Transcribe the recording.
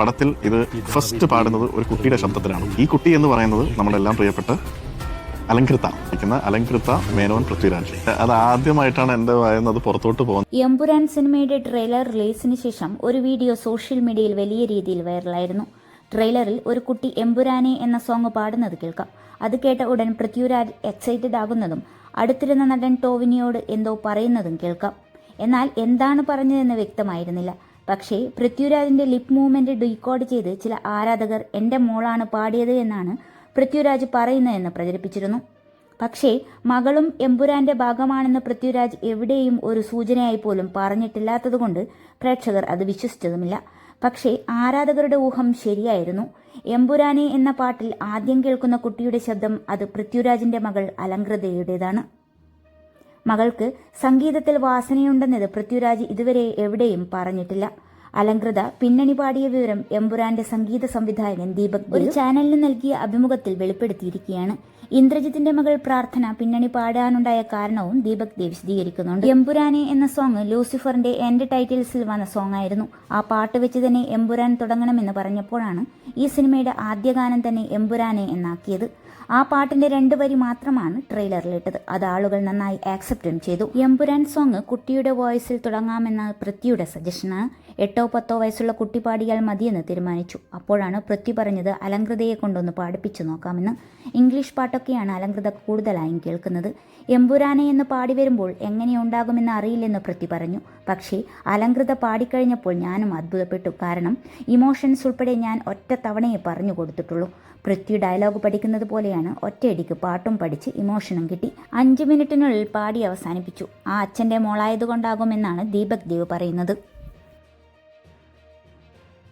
പടത്തിൽ ഇത് ഫസ്റ്റ് പാടുന്നത് ഒരു കുട്ടിയുടെ ശബ്ദത്തിലാണ്. ഈ കുട്ടി എന്ന് പറയുന്നത് നമ്മുടെ എല്ലാം പ്രിയപ്പെട്ട അലങ്കൃത ഇരിക്കുന്ന അലങ്കൃത മേനോൻ പൃഥ്വിരാജ്. അത് ആദ്യമായിട്ടാണ് എന്റെ വായന്നത് പുറത്തോട്ട് പോകുന്നത്. എംപുരാൻ സിനിമയുടെ ട്രെയിലർ റിലീസിന് ശേഷം ഒരു വീഡിയോ സോഷ്യൽ മീഡിയയിൽ വലിയ രീതിയിൽ വൈറലായിരുന്നു. ട്രെയിലറിൽ ഒരു കുട്ടി എംപുരാനെ എന്ന സോങ് പാടുന്നത് കേൾക്കാം. അത് കേട്ട ഉടൻ പൃഥ്വിരാജ് എക്സൈറ്റഡ് ആകുന്നതും അടുത്തിരുന്ന നടൻ ടോവിനിയോട് എന്തോ പറയുന്നതും കേൾക്കാം. എന്നാൽ എന്താണ് പറഞ്ഞതെന്ന് വ്യക്തമായിരുന്നില്ല. പക്ഷേ പൃഥ്വിരാജിന്റെ ലിപ് മൂവ്മെന്റ് ഡീകോഡ് ചെയ്ത് ചില ആരാധകർ എന്റെ മോളാണ് പാടിയത് എന്നാണ് പൃഥ്വിരാജ് പറയുന്നതെന്ന് പ്രചരിപ്പിച്ചിരുന്നു. പക്ഷേ മകളും എമ്പുരാന്റെ ഭാഗമാണെന്ന് പൃഥ്വിരാജ് എവിടെയും ഒരു സൂചനയായി പോലും പറഞ്ഞിട്ടില്ലാത്തതുകൊണ്ട് പ്രേക്ഷകർ അത് വിശ്വസിച്ചതുമില്ല. പക്ഷേ ആരാധകരുടെ ഊഹം ശരിയായിരുന്നു. എമ്പുരാനെ എന്ന പാട്ടിൽ ആദ്യം കേൾക്കുന്ന കുട്ടിയുടെ ശബ്ദം അത് പൃഥ്വിരാജിന്റെ മകൾ അലങ്കൃതയുടേതാണ് മകൾക്ക് സംഗീതത്തിൽ വാസനയുണ്ടെന്നത് പൃഥ്വിരാജ് ഇതുവരെ എവിടെയും പറഞ്ഞിട്ടില്ല അലങ്കൃത പിന്നണി പാടിയ വിവരം എമ്പുരാന്റെ സംഗീത സംവിധായകൻ ദീപക് ഒരു ചാനലിന് നൽകിയ അഭിമുഖത്തിൽ വെളിപ്പെടുത്തിയിരിക്കുകയാണ്. ഇന്ദ്രജിത്തിന്റെ മകൾ പ്രാർത്ഥന പിന്നണി പാടാനുണ്ടായ കാരണവും ദീപക് ദേവ് വിശദീകരിക്കുന്നുണ്ട്. എമ്പുരാനെ എന്ന സോങ് ലൂസിഫറിന്റെ എൻഡ് ടൈറ്റിൽസിൽ വന്ന സോങ് ആയിരുന്നു ആ പാട്ട് വെച്ച് തന്നെ എമ്പുരാൻ തുടങ്ങണമെന്ന് പറഞ്ഞപ്പോഴാണ് ഈ സിനിമയുടെ ആദ്യ ഗാനം തന്നെ എമ്പുരാനെ എന്നാക്കിയത്. ആ പാട്ടിന്റെ രണ്ട് വരി മാത്രമാണ് ട്രെയിലറിലിട്ടത്. അത് ആളുകൾ നന്നായി ആക്സെപ്റ്റും ചെയ്തു. എമ്പുരാൻ സോങ് കുട്ടിയുടെ വോയിസിൽ തുടങ്ങാമെന്ന പൃഥ്വിയുടെ സജഷനാണ് എട്ടോ പത്തോ വയസ്സുള്ള കുട്ടി പാടിയാൽ മതിയെന്ന് തീരുമാനിച്ചു. അപ്പോഴാണ് പൃഥ്വി പറഞ്ഞത് അലങ്കൃതയെ കൊണ്ടൊന്ന് പാടിപ്പിച്ചു നോക്കാമെന്ന്. ഇംഗ്ലീഷ് പാട്ടൊക്കെയാണ് അലങ്കൃത കൂടുതലായും കേൾക്കുന്നത്. എമ്പുരാനെ എന്ന് പാടി വരുമ്പോൾ എങ്ങനെയുണ്ടാകുമെന്ന് അറിയില്ലെന്ന് പൃഥ്വി പറഞ്ഞു. പക്ഷേ അലങ്കൃത പാടിക്കഴിഞ്ഞപ്പോൾ ഞാനും അത്ഭുതപ്പെട്ടു. കാരണം ഇമോഷൻസ് ഉൾപ്പെടെ ഞാൻ ഒറ്റ തവണയെ പറഞ്ഞു കൊടുത്തിട്ടുള്ളൂ. പൃഥ്വി ഡയലോഗ് പഠിക്കുന്നത് പോലെയാണ് ഒറ്റയടിക്ക് പാട്ടും പഠിച്ച് ഇമോഷനും കിട്ടി. അഞ്ച് മിനിറ്റിനുള്ളിൽ പാടി അവസാനിപ്പിച്ചു. ആ അച്ഛന്റെ മോളായതുകൊണ്ടാകുമെന്നാണ് ദീപക് ദേവ് പറയുന്നത്.